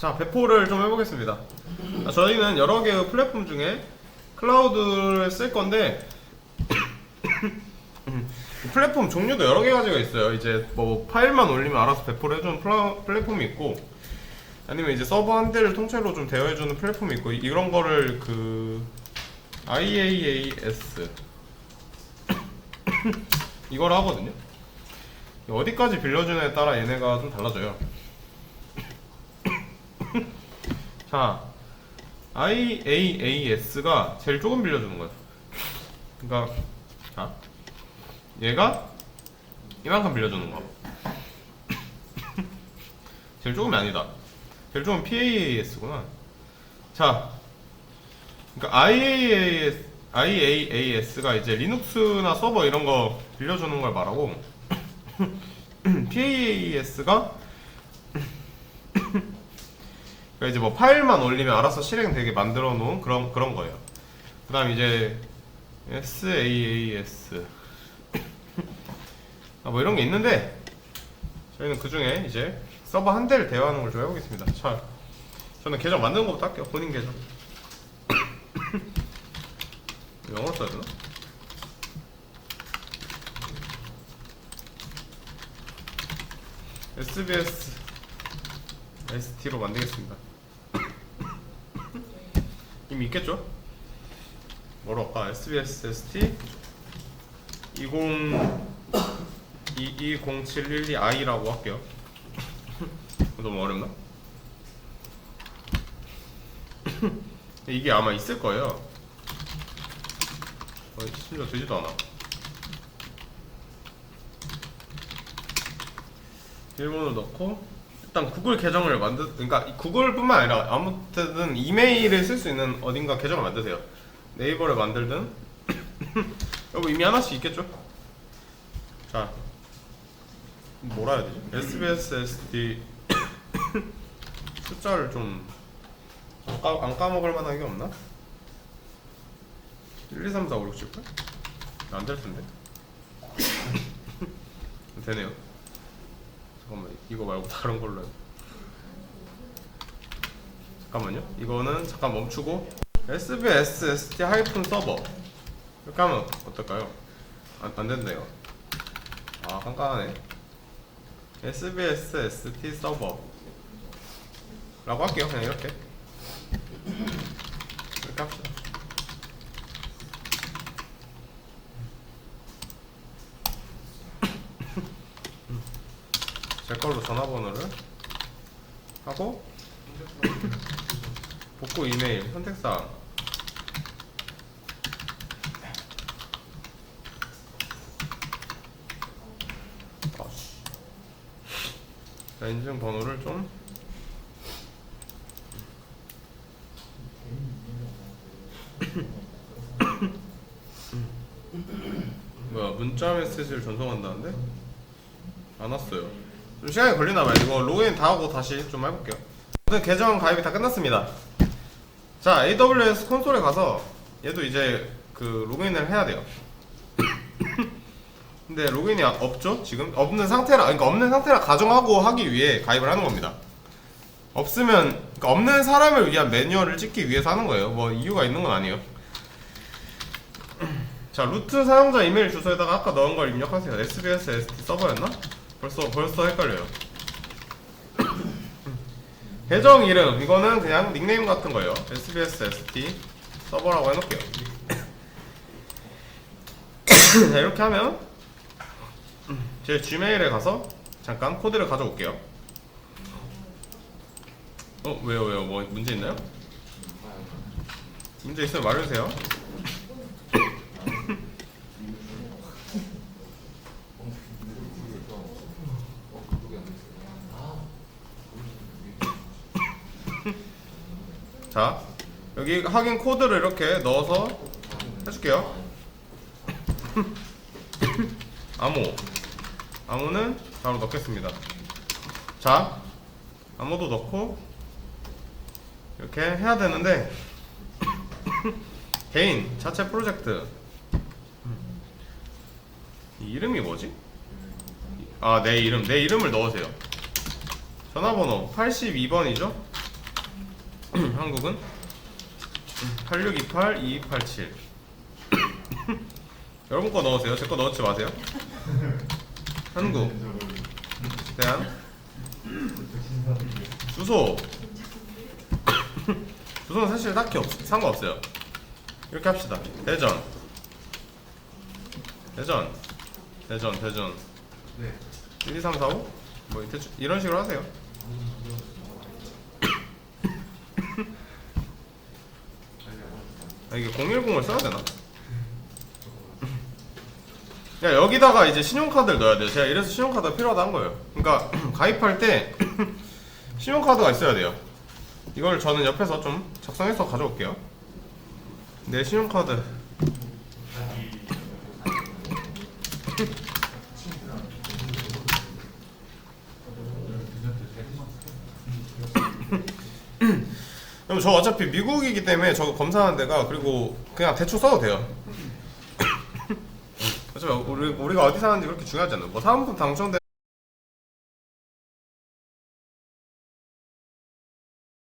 자, 배포를 좀 해보겠습니다. 아, 저희는 여러 개의 플랫폼 중에 클라우드를 쓸 건데 플랫폼 종류도 여러 개 가지가 있어요. 이제 뭐 파일만 올리면 알아서 배포를 해주는 플라, 플랫폼이 있고 아니면 이제 서버 한 대를 통째로 좀 대여해주는 플랫폼이 있고 이런 거를 그 IaaS 이걸 하거든요. 어디까지 빌려주냐에 따라 얘네가 좀 달라져요. 자, IaaS가 제일 조금 빌려주는 거예요. 그러니까 자, 얘가 이만큼 빌려주는 거. 제일 조금이 아니다. 제일 조금 PAAS구나. 자, 그러니까 IaaS, IaaS가 이제 리눅스나 서버 이런 거 빌려주는 걸 말하고 PAAS가 그러니까 이제 뭐 파일만 올리면 알아서 실행되게 만들어 놓은 그런 그런 거예요. 그다음 이제 SaaS 아, 뭐 이런 게 있는데 저희는 그 중에 이제 서버 한 대를 대여하는 걸 좀 해보겠습니다. 자, 저는 계정 만드는 것부터 할게요. 본인 계정. 영어로 써야 되나? SBS ST로 만들겠습니다. 이미 있겠죠? 뭐로 할까? SBS ST 20 220712i라고 할게요. 너무 어렵나? 이게 아마 있을 거예요. 어, 심지어 되지도 않아. 비밀번호 넣고 일단 구글 계정을 만드 그러니까 이 구글뿐만 아니라 아무튼 이메일을 쓸 수 있는 어딘가 계정을 만드세요. 네이버를 만들든 여기 이미 하나씩 있겠죠? 자 뭐라 해야 되지? SBS SD 숫자를 좀 안, 까, 안 까먹을 만한 게 없나? 1, 2, 3, 4, 5, 6, 7, 8? 안 될 텐데 되네요 잠깐만 이거 말고 다른 걸로 해 잠깐만요. 이거는 잠깐 멈추고 SBS ST 하이픈 서버. 이렇게 하면 어떨까요? 안, 안 된대요. 아 깜깜하네. SBS ST 서버. 라고 할게요. 그냥 이렇게. 이렇게 합시다 제 걸로 전화번호를 하고 복구 이메일 선택사항. 자, 인증 번호를 좀 뭐야 문자 메시지를 전송한다는데 안 왔어요. 좀 시간이 걸리나 봐요. 이거 로그인 다 하고 다시 좀 해볼게요. 모든 계정 가입이 다 끝났습니다. 자 AWS 콘솔에 가서 얘도 이제 그 로그인을 해야 돼요. 근데 로그인이 없죠? 지금 없는 상태라 그러니까 없는 상태라 가정하고 하기 위해 가입을 하는 겁니다. 없으면 그러니까 없는 사람을 위한 매뉴얼을 찍기 위해서 하는 거예요. 뭐 이유가 있는 건 아니에요. 자 루트 사용자 이메일 주소에다가 아까 넣은 걸 입력하세요. SBS ST 서버였나? 벌써 벌써 헷갈려요. 계정 이름 이거는 그냥 닉네임 같은 거예요. SBS ST 서버라고 해놓을게요. 자 이렇게 하면 제 Gmail에 가서 잠깐 코드를 가져올게요. 어 왜요 왜요 뭐 문제 있나요? 문제 있으면 말해주세요. 자 여기 확인 코드를 이렇게 넣어서 해줄게요. 암호. 암호는 바로 넣겠습니다. 자 암호도 넣고 이렇게 해야 되는데 개인 자체 프로젝트. 이 이름이 뭐지? 아 내 이름. 내 이름을 넣으세요. 전화번호. 82번이죠? 한국은 8628 2287 여러분 거 넣으세요. 제 거 넣지 마세요. 한국 대한 주소 주소는 사실 딱히 없, 상관없어요. 이렇게 합시다. 대전 대전 대전 대전 네. 1, 2, 3, 4, 5? 뭐 대충 이런 식으로 하세요. 아, 이게 010을 써야 되나? 야 여기다가 이제 신용카드를 넣어야 돼요. 제가 이래서 신용카드가 필요하다 한 거예요. 그러니까 가입할 때 신용카드가 있어야 돼요. 이걸 저는 옆에서 좀 작성해서 가져올게요. 내 신용카드 그럼 저 어차피 미국이기 때문에 저거 검사하는 데가 그리고 그냥 대충 써도 돼요. 어차피 우리, 우리가 어디 사는지 그렇게 중요하지 않아요. 뭐 사은품 당첨돼